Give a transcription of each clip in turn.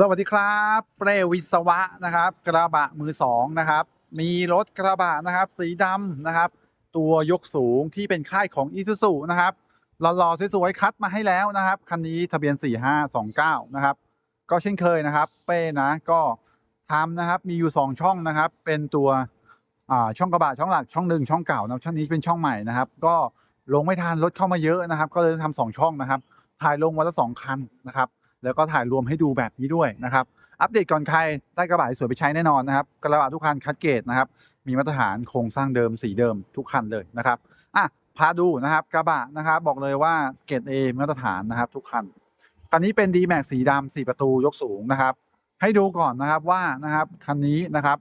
สวัสดีครับเปรวิศวะนะครับ กระบะมือสองนะครับ มีรถกระบะนะครับ สีดำนะครับ ตัวยกสูงที่เป็นค่ายของอีซูซูนะครับหล่อๆสวยๆคัดมาให้แล้วนะครับคันนี้ทะเบียน 4529 นะครับ ก็เช่นเคยนะครับ เป้นะก็ทำนะครับมีอยู่ 2 ช่องนะครับ เป็นตัวอ่าช่องกระบะช่องหลักช่องหนึ่งช่องเก่านะช่องนี้เป็นช่องใหม่นะครับ ก็ลงไม่ทันรถเข้ามาเยอะนะครับ ก็เลยทำสองช่องนะครับ ถ่ายลงวันละสองคันนะครับ แล้วก็ถ่ายรวมให้ดูแบบนี้ด้วยนะครับ อัปเดตก่อนใครได้กระบะสวยไปใช้แน่นอนนะครับกระบะทุกคันคัดเกรดนะครับ มีมาตรฐานโครงสร้างเดิมสีเดิมทุกคันเลยนะครับอะพาดูนะครับกระบะนะครับบอกเลยว่าเกรด A มาตรฐานนะครับ ทุกคันคันนี้เป็น d m a x สีดำสี่ประตูยกสูงนะครับ ให้ดูก่อนนะครับว่านะครับคันนี้นะครับ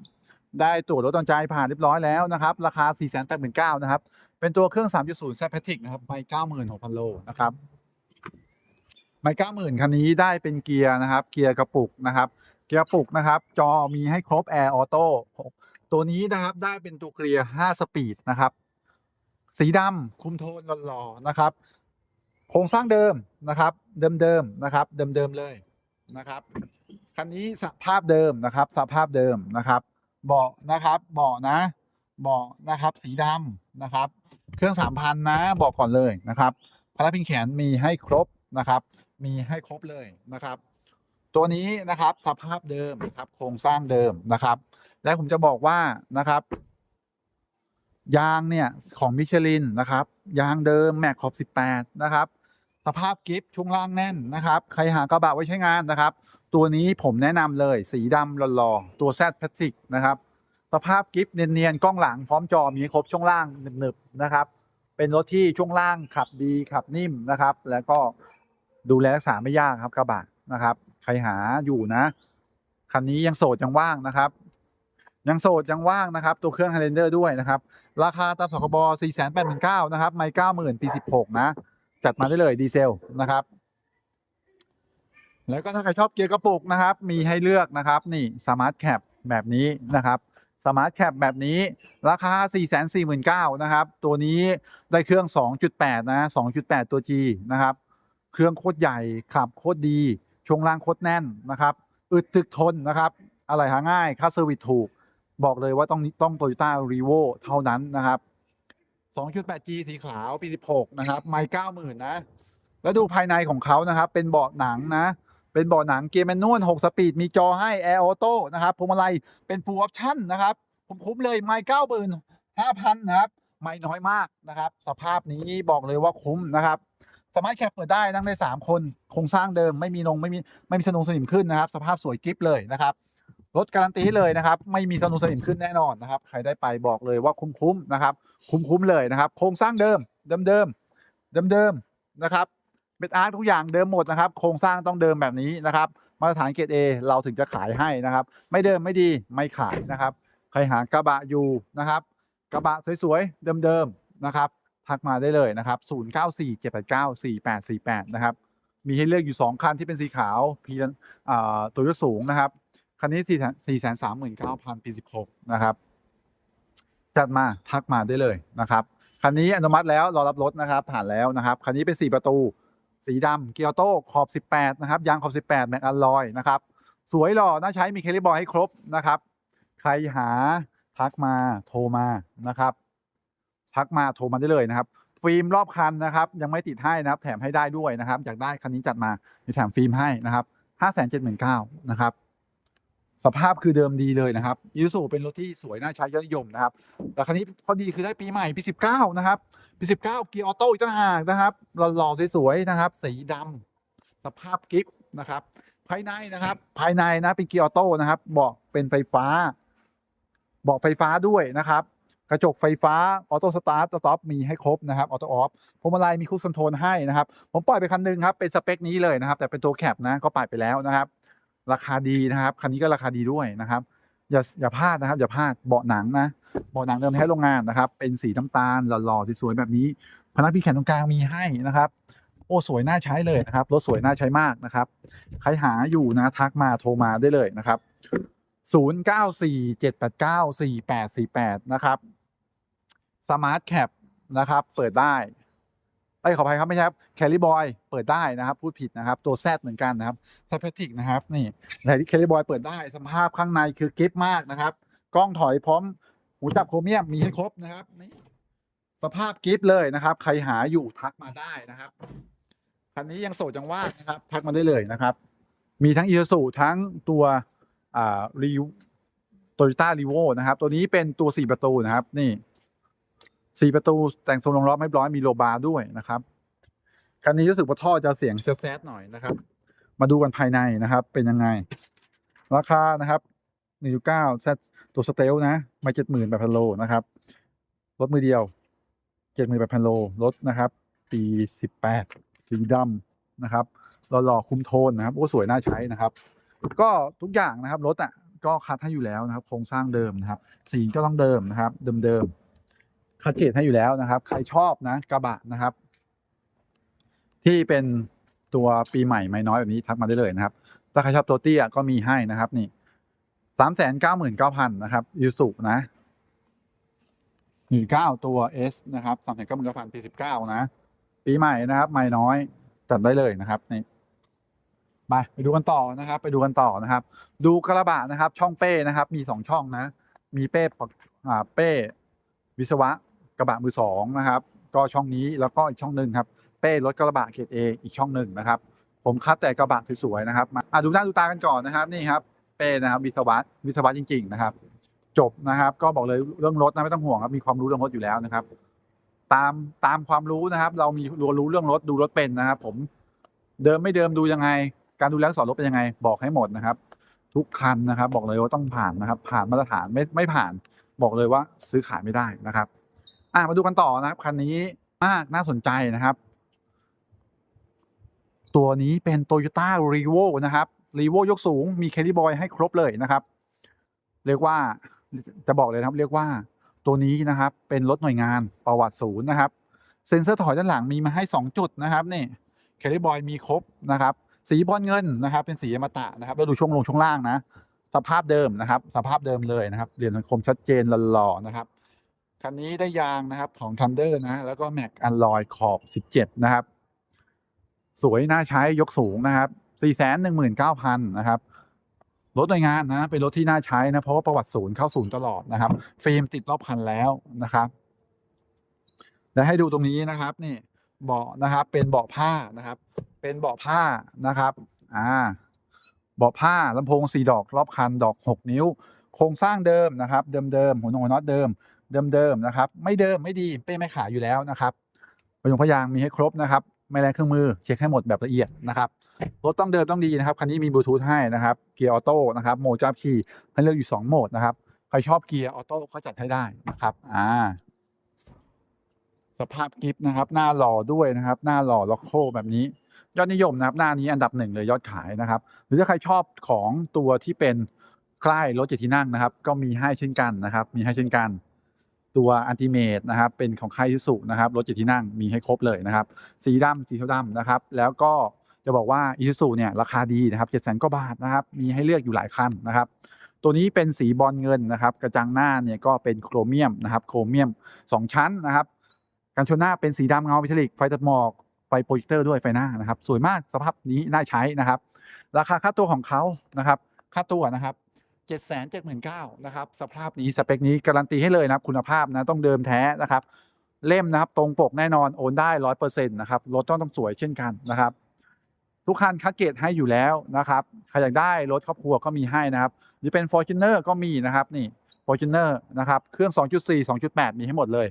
ได้ตรวจรถตอนใจผ่านเรียบร้อยแล้วนะครับ ราคา 4 8 9 0 0 0นะครับ เป็นตัวเครื่อง 3.0 z p a t i c นะครับไม่96,000 โลนะครับ ไม่เก้าหมื่นคันนี้ได้เป็นเกียร์นะครับ เกียร์กระปุกนะครับ เกียร์กระปุกนะครับ จอมีให้ครบแอร์ออโต้ตัวนี้นะครับได้เป็นตัวเกียร์5สปีดนะครับ สีดำคุมโทนหล่อๆนะครับ โครงสร้างเดิมนะครับ เดิมๆนะครับ เดิมๆเลยนะครับคันนี้สภาพเดิมนะครับสภาพเดิมนะครับ เบาะนะครับ เบาะนะ เบาะนะครับ สีดำนะครับ เครื่องสามพันนะ บอกก่อนเลยนะครับพนักพิงแขนมีให้ครบนะครับ มีให้ครบเลยนะครับ ตัวนี้นะครับสภาพเดิมนะครับ โครงสร้างเดิมนะครับ และผมจะบอกว่านะครับ ยางเนี่ยของมิชลินนะครับ ยางเดิมแม็กขอบ 18 นะครับ สภาพกิฟช่วงล่างแน่นนะครับ ใครหากระบะไว้ใช้งานนะครับ ตัวนี้ผมแนะนำเลยสีดำหล่อๆตัวแซดพลาสติกนะครับสภาพกิฟเนียนๆกล้องหลังพร้อมจอมีครบช่วงล่างหนึบๆนะครับเป็นรถที่ช่วงล่างขับดีขับนิ่มนะครับ แล้วก็ ดูแลรักษาไม่ยากครับกระบะนะครับ ใครหาอยู่นะ คันนี้ยังโสดยังว่างนะครับ ยังโสดยังว่างนะครับ ตัวเครื่องไฮเลนเดอร์ด้วยนะครับ ราคาตามสคบ4 8 9 0 0 0นะครับ ไม่90,000 ปี 16 นะ จัดมาได้เลยดีเซลนะครับ แล้วก็ถ้าใครชอบเกียร์กระปุกนะครับ มีให้เลือกนะครับ นี่สมาร์ทแคปแบบนี้นะครับสมาร์ทแคปแบบนี้ราคา 449,000นะครับ ตัวนี้ได้เครื่อง 2.8 นะ 2.8 ตัว G นะครับ เครื่องโคตรใหญ่ขับโคตรดี ช่วงล่างโคตรแน่นนะครับอึดถึกทนนะครับ อะไรหาง่ายค่าเซอร์วิสถูก บอกเลยว่าต้องต้องโตโยต้ารีโวเท่านั้นนะครับ 2.8G สีขาวปี 16 นะครับ ไม่90,000 นะ แล้วดูภายในของเขานะครับ เป็นเบาะหนังนะ เป็นเบาะหนังเกียร์แมนนวล6สปีด มีจอให้แอร์ออโต้นะครับพวงมาลัยเป็นฟูลออปชั่นนะครับ ผมคุ้มเลยไม่เก้าหมื่นห้าพันนะครับ ไม่น้อยมากนะครับ สภาพนี้บอกเลยว่าคุ้มนะครับ สมารถแคปเปิดได้นั่งได้ 3 คนโครงสร้างเดิมไม่มีนงไม่มีไม่มีสนุงสนิมขึ้นนะครับ สภาพสวยกริฟเลยนะครับรถการันตีเลยนะครับ ไม่มีสนุงสนิมขึ้นแน่นอนนะครับ ใครได้ไปบอกเลยว่าคุ้มๆนะครับ คุ้มๆเลยนะครับ โครงสร้างเดิมเดิมเดิมเดิมเดิมนะครับเป็นอาร์ตทุกอย่างเดิมหมดนะครับ โครงสร้างต้องเดิมแบบนี้นะครับ มาตรฐานเกรด A เราถึงจะขายให้นะครับ ไม่เดิมไม่ดีไม่ขายนะครับ ใครหากระบะอยู่นะครับ กระบะสวยๆเดิมๆนะครับ ทักมาได้เลยนะครับ 0947894848 นะครับ มีให้เลือกอยู่ 2 คันที่เป็นสีขาวพีตัวยกสูงนะครับ คันนี้ 4 3 9 0 0 0ปี16 นะครับ จัดมาทักมาได้เลยนะครับ คันนี้อนุมัติแล้วรอรับรถนะครับ ผ่านแล้วนะครับ คันนี้เป็น 4 ประตู สีดำเกียร์โต้ขอบ 18 นะครับ ยางขอบ 18 แม็กอลลอยนะครับ สวยหล่อน่าใช้มีเคลิบอยให้ครบนะครับ ใครหาทักมาโทรมานะครับ ทักมาโทรมาได้เลยนะครับฟิล์มรอบคันนะครับยังไม่ติดให้นะครับ แถมให้ได้ด้วยนะครับอยากได้คันนี้จัดมามีแถมฟิล์มให้นะครับห้าแสนเจ็ดหมื่นเก้านะครับสภาพคือเดิมดีเลยนะครับยูสุเป็นรถที่สวยน่าใช้ยอดนิยมนะครับแต่คันนี้พอดีคือได้ปีใหม่ปีสิบเก้านะครับปีสิบเก้าเกียร์ออโต้อีกต่างหากนะครับหล่อๆสวยๆนะครับ สีดำสภาพกิฟต์นะครับ ภายในนะครับ ภายในนะเป็นเกียร์ออโต้นะครับเบาะเป็นไฟฟ้าเบาะไฟฟ้าด้วยนะครับ กระจกไฟฟ้าออโต้สตาร์ทสต็อปมีให้ครบนะครับออโต้ออฟพวงมาลัยมีคูคอนโทรลให้นะครับผมปล่อยไปคันหนึงครับเป็นสเปคนี้เลยนะครับ แต่เป็นตัวแคปนะก็ปล่อยไปแล้วนะครับ ราคาดีนะครับคันนี้ก็ราคาดีด้วยนะครับอย่าอย่าพลาดนะครับ อย่าพลาดเบาะหนังนะเบาะหนังเดิมแท้โรงงานนะครับ เป็นสีน้ำตาลหล่อๆสวยๆแบบนี้ พนักพิงแขนตรงกลางมีให้นะครับ โอ้สวยน่าใช้เลยนะครับรถสวยน่าใช้มากนะครับใครหาอยู่นะทักมาโทรมาได้เลยนะครับ 0 9 4 7 8 9 4 8 4 8 นะครับ สมาร์ทแคปนะครับ เปิดได้ไอ้ขออภัยครับไม่ใช่ครับแคลิบอยเปิดได้นะครับพูดผิดนะครับ ตัวแซดเหมือนกันนะครับแซดแพทิกนะครับนี่แต่ที่แคลิบอยเปิดได้สภาพข้างในคือกิฟมากนะครับ กล้องถอยพร้อมหูจับโครเมียมมีให้ครบนะครับนี่สภาพกิฟเลยนะครับ ใครหาอยู่ทักมาได้นะครับคันนี้ยังโสดยังว่างนะครับ ทักมาได้เลยนะครับ มีทั้งอีซูทั้งตัวอ่ารีโตโยต้ารีโวนะครับ ตัวนี้เป็นตัวสี่ประตูนะครับ นี่ สี่ประตูแต่งทรงรองล้อไม่ร้อยมีโลบาร์ด้วยนะครับคันนี้รู้สึกว่าท่อจะเสียงแซดๆหน่อยนะครับ มาดูกันภายในนะครับ เป็นยังไง ราคานะครับหนึ่งจุดเก้าแซดตัวสเตลนะไม่เจ็ดหมื่นแปดพันโลนะครับรถมือเดียวเจ็ดหมื่นแปดพันโลรถนะครับ ปีสิบแปดสีดำนะครับหล่อๆคุมโทนนะครับโอ้สวยน่าใช้นะครับ ก็ทุกอย่างนะครับรถอะก็คัดให้อยู่แล้วนะครับ โครงสร้างเดิมนะครับ สีก็ต้องเดิมนะครับ เดิมๆ คัดเกรดให้อยู่แล้วนะครับ ใครชอบนะกระบะนะครับ ที่เป็นตัวปีใหม่ไม่น้อยแบบนี้ทักมาได้เลยนะครับ ถ้าใครชอบตัวเตี้ยก็มีให้นะครับนี่สามแสนเก้าหมื่นเก้าพันนะครับยูสุนะหนึ่งเก้าตัว S นะครับสามแสนเก้าหมื่นเก้าพันปีสิบเก้านะ ปีใหม่นะครับ ไม่น้อยจัดได้เลยนะครับนี่ไปไปดูกันต่อนะครับ ไปดูกันต่อนะครับ ดูกระบะนะครับ ช่องเป้นะครับ มีสองช่องนะ มีเป้ปอ่าเป้ วิศวะ กระบะมือสองนะครับ ก็ช่องนี้แล้วก็อีกช่องหนึ่งครับ เป้รถกระบะเกรดเออีกช่องหนึ่งนะครับ ผมคัดแต่กระบะสวยๆนะครับมาดูหน้าดูตากันก่อนนะครับนี่ครับ เป้นะครับวิศวะวิศวะจริง ๆ นะครับ จบนะครับ ก็บอกเลยเรื่องรถนะไม่ต้องห่วงครับมีความรู้เรื่องรถอยู่แล้วนะครับ ตามตามความรู้นะครับ เรามีรู้รู้เรื่องรถดูรถเป็นนะครับ ผมเดิมไม่เดิมดูยังไง การดูแลสอนรถเป็นยังไง บอกให้หมดนะครับ ทุกคันนะครับ บอกเลยว่าต้องผ่านนะครับ ผ่านมาตรฐานไม่ไม่ผ่าน บอกเลยว่าซื้อขายไม่ได้นะครับ อะมาดูกันต่อนะครับคันนี้มากน่าสนใจนะครับ ตัวนี้เป็น Toyota r e v o นะครับ r e v o ยกสูงมี c a r r y Boy ให้ครบเลยนะครับ เรียกว่าจะบอกเลยนะครับเรียกว่าตัวนี้นะครับเป็นรถหน่วยงานประวัติศูนย์นะครับ เซ็นเซอร์ถอยด้านหลังมีมาให้ 2 จุดนะครับนี่ c a r r y Boy มีครบนะครับ สีบอลเงินนะครับ เป็นสีอมตะนะครับแล้วดูช่วงลงช่วงล่างนะ สภาพเดิมนะครับ สภาพเดิมเลยนะครับเหรียญสังคมชัดเจนหล่อๆนะครับ คันนี้ได้ยางนะครับของ Thunder นะแล้วก็แม็กอันลอยขอบ 17 นะครับ สวยน่าใช้ยกสูงนะครับ 419,000 นะครับรถหน่วยงานนะเป็นรถที่น่าใช้นะเพราะว่าประวัติศูนย์เข้าศูนย์ตลอดนะครับ ฟิล์มติดรอบคันแล้วนะครับและให้ดูตรงนี้นะครับนี่เบาะนะครับ เป็นเบาะผ้านะครับ เป็นเบาะผ้านะครับอ่าเบาะผ้าลำโพงสี่ดอกรอบคันดอกหกนิ้ว โครงสร้างเดิมนะครับ เดิมเดิมๆหัวนงหัวน็อตเดิม เดิมเดิมๆนะครับ ไม่เดิมไม่ดีเป้ไม่ขายอยู่แล้วนะครับประยงพยางมีให้ครบนะครับ ไม่แรงเครื่องมือเช็คให้หมดแบบละเอียดนะครับรถต้องเดิมต้องดีนะครับคันนี้มีบลูทูธให้นะครับเกียร์ออโต้นะครับโหมดการขี่ให้เลือกอยู่สองโหมดนะครับใครชอบเกียร์ออโต้ก็จัดให้ได้นะครับอ่าสภาพกิฟต์นะครับหน้าหล่อด้วยนะครับ หน้าหล่อล็อกโคแบบนี้ ยอดนิยมนะครับ หน้านี้อันดับหนึ่งเลยยอดขายนะครับ หรือถ้าใครชอบของตัวที่เป็นใกล้รถเจ็ดที่นั่งนะครับ ก็มีให้เช่นกันนะครับ มีให้เช่นกัน ตัวอันติเมตนะครับเป็นของค่ายยิสุนะครับรถเจ็ดที่นั่งมีให้ครบเลยนะครับ สีดำสีเทาดำนะครับ แล้วก็จะบอกว่าอีซูเนี่ยราคาดีนะครับเจ็ดแสนกว่าบาทนะครับมีให้เลือกอยู่หลายคันนะครับตัวนี้เป็นสีบอลเงินนะครับ กระจังหน้าเนี่ยก็เป็นโครเมียมนะครับโครเมียมสองชั้นนะครับการชนหน้าเป็นสีดำเงาพิทลิกไฟตัดหมอกไฟโปรเจคเตอร์ด้วยไฟหน้านะครับ สวยมากสภาพนี้น่าใช้นะครับ ราคาค่าตัวของเขานะครับ ค่าตัวนะครับ เจ็ดแสนเจ็ดหมื่นเก้านะครับสภาพนี้สเปคนี้การันตีให้เลยนะครับคุณภาพนะต้องเดิมแท้นะครับ เล่มนะครับตรงปกแน่นอนโอนได้ร้อยเปอร์เซ็นต์นะครับรถต้องต้องสวยเช่นกันนะครับ ทุกคันคัดเกรดให้อยู่แล้วนะครับใครอยากได้รถครอบครัวก็มีให้นะครับหรือเป็น Fortuner ก็มีนะครับนี่ Fortuner นะครับเครื่อง 2.4 2.8 มีให้หมดเลย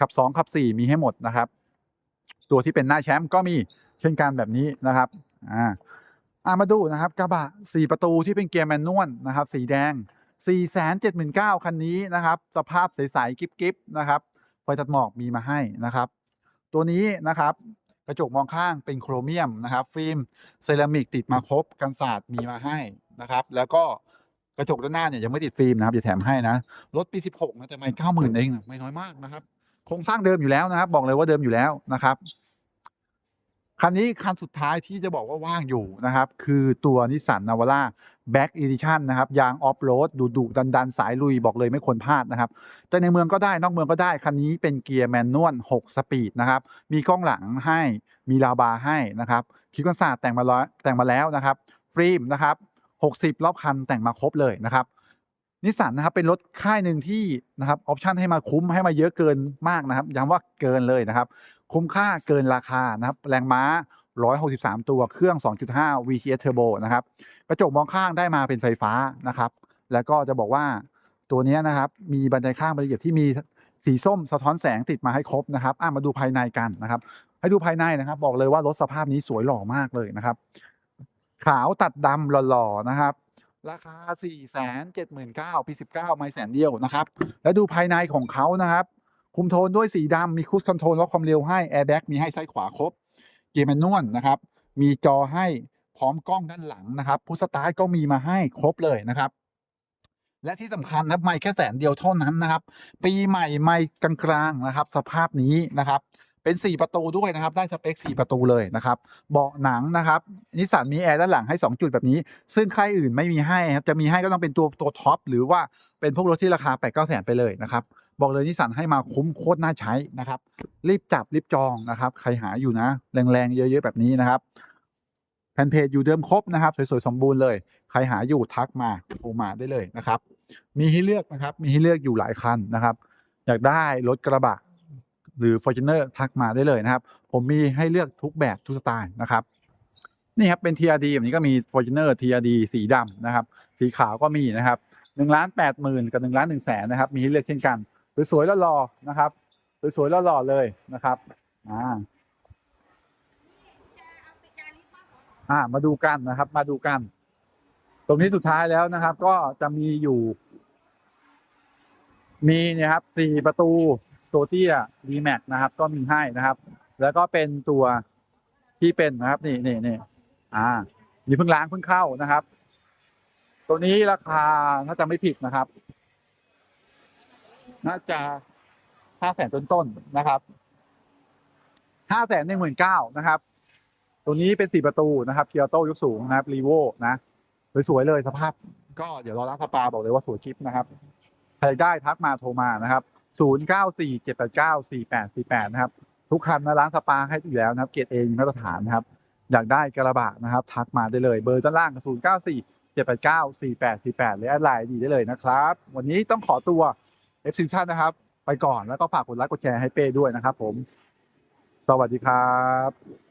ขับ 2 ขับ 4 มีให้หมดนะครับ ตัวที่เป็นหน้าแชมป์ก็มีเช่นกันแบบนี้นะครับอ่า อามาดูนะครับกระบะ 4 ประตูที่เป็นเกียร์แมนนวลนะครับ สีแดง 479,000 คันนี้นะครับ สภาพใสๆกิ๊บๆนะครับไฟตัดหมอกมีมาให้นะครับ ตัวนี้นะครับกระจกมองข้างเป็นโครเมียมนะครับ ฟิล์มเซรามิกติดมาครบกันศาสตร์มีมาให้นะครับ แล้วก็กระจกด้านหน้าเนี่ยยังไม่ติดฟิล์มนะครับจะแถมให้นะรถปี 16 นะแต่ไม่เก้าหมื่นเองไม่น้อยมากนะครับโครงสร้างเดิมอยู่แล้วนะครับ บอกเลยว่าเดิมอยู่แล้วนะครับ คันนี้คันสุดท้ายที่จะบอกว่าว่างอยู่นะครับ คือตัวนิสสันนาวาร่าแบ็กอีดิชันนะครับ ยางออฟโรดดุดุดันดันสายลุยบอกเลยไม่ควรพลาดนะครับ แต่ในเมืองก็ได้ นอกเมืองก็ได้ คันนี้เป็นเกียร์แมนนวล 6 สปีดนะครับ มีกล้องหลังให้มีลาวบาร์ให้นะครับคลิปกันศาสตร์แต่งมาแล้วแต่งมาแล้วนะครับฟิล์มนะครับ60 รอบคันแต่งมาครบเลยนะครับนิสสันนะครับเป็นรถค่ายหนึ่งที่นะครับออปชันให้มาคุ้มให้มาเยอะเกินมากนะครับย้ำว่าเกินเลยนะครับ คุ้มค่าเกินราคานะครับแรงม้า 163 ตัวเครื่อง 2.5 VTS Turbo นะครับกระจกมองข้างได้มาเป็นไฟฟ้านะครับ แล้วก็จะบอกว่าตัวนี้นะครับมีบันไดข้างบรรละเอียดที่มีสีส้มสะท้อนแสงติดมาให้ครบนะครับอะมาดูภายในกันนะครับ ให้ดูภายในนะครับ บอกเลยว่ารถสภาพนี้สวยหล่อมากเลยนะครับ ขาวตัดดำหล่อๆนะครับราคา 4 7 9 0 0 0ปี19 ไม่แสนเดียวนะครับ แล้วดูภายในของเขานะครับ คุมโทนด้วยสีดำมีคู i คอนโทรลล็อกความเร็วให้แอร์แบ็กมีให้ซ้ายขวาครบ เกียร์แมนนวลนะครับ มีจอให้พร้อมกล้องด้านหลังนะครับพุชสตาร์ทก็มีมาให้ครบเลยนะครับ และที่สำคัญนะไม่แค่แสนเดียวเท่านั้นนะครับ ปีใหม่ไม่กลางๆนะครับ สภาพนี้นะครับ เป็น 4 ประตูด้วยนะครับ ได้สเปค 4 ประตูเลยนะครับ เบาะหนังนะครับนิสสันมีแอร์ด้านหลังให้ 2 จุดแบบนี้ ซึ่งค่ายอื่นไม่มีให้ครับจะมีให้ก็ต้องเป็นตัวตัวท็อปหรือว่าเป็นพวกรถที่ราคา8 9แสนไปเลยนะครับ บอกเลยนิสสันให้มาคุ้มโคตรน่าใช้นะครับ รีบจับรีบจองนะครับ ใครหาอยู่นะ แรงๆ เยอะๆ แบบนี้นะครับแผ่นเพจอยู่เดิมครบนะครับ สวยๆ สมบูรณ์เลย ใครหาอยู่ทักมาโทรมาได้เลยนะครับ มีให้เลือกนะครับ มีให้เลือกอยู่หลายคันนะครับ อยากได้รถกระบะ หรือ Fortuner ทักมาได้เลยนะครับ ผมมีให้เลือกทุกแบบทุกสไตล์นะครับนี่ครับเป็น TRD แบบนี้ก็มี Fortuner TRD สีดำนะครับ สีขาวก็มีนะครับหนึ่งล้านแปดหมื่นกับหนึ่งล้านหนึ่งแสนนะครับ มีให้เลือกเช่นกัน สวยๆแล้วรอนะครับ สวยๆแล้วรอเลยนะครับอ่าอ่ามาดูกันนะครับ มาดูกัน ตรงนี้สุดท้ายแล้วนะครับ ก็จะมีอยู่ มีเนี่ยครับสี่ประตูตัวเตี้ย d m a x นะครับ ก็มีให้นะครับ แล้วก็เป็นตัวที่เป็นนะครับ นี่นี่นี่อ่ามีเพิ่งล้างเพิ่งเข้านะครับ ตัวนี้ราคาถ้าจะไม่ผิดนะครับ น่าจะห้าแสนต้นๆนะครับห้าแสนหนึ่งหมื่นเก้านะครับ ตัวนี้เป็นสี่ประตูนะครับเคียวโต้ยกสูงนะครับรีโวนะสวยๆเลยสภาพ ก็เดี๋ยวรอล้างสปาบอกเลยว่าสวยคลิปนะครับ ใครได้ทักมาโทรมานะครับ0 9 4 7 8 9 4 8 4 8นะครับ ทุกคันนะร้านสปาให้อยู่แล้วนะครับ เกรดเอมีมาตรฐานนะครับ อยากได้กระบะนะครับ ทักมาได้เลยเบอร์ด้านล่าง0 9 4 7 8 9 4 8 4 8หรือแอดไลน์ดีได้เลยนะครับ วันนี้ต้องขอตัว F ซิชั่นนะครับ ไปก่อนแล้วก็ฝากกดไลค์กดแชร์ให้เป้ด้วยนะครับผม สวัสดีครับ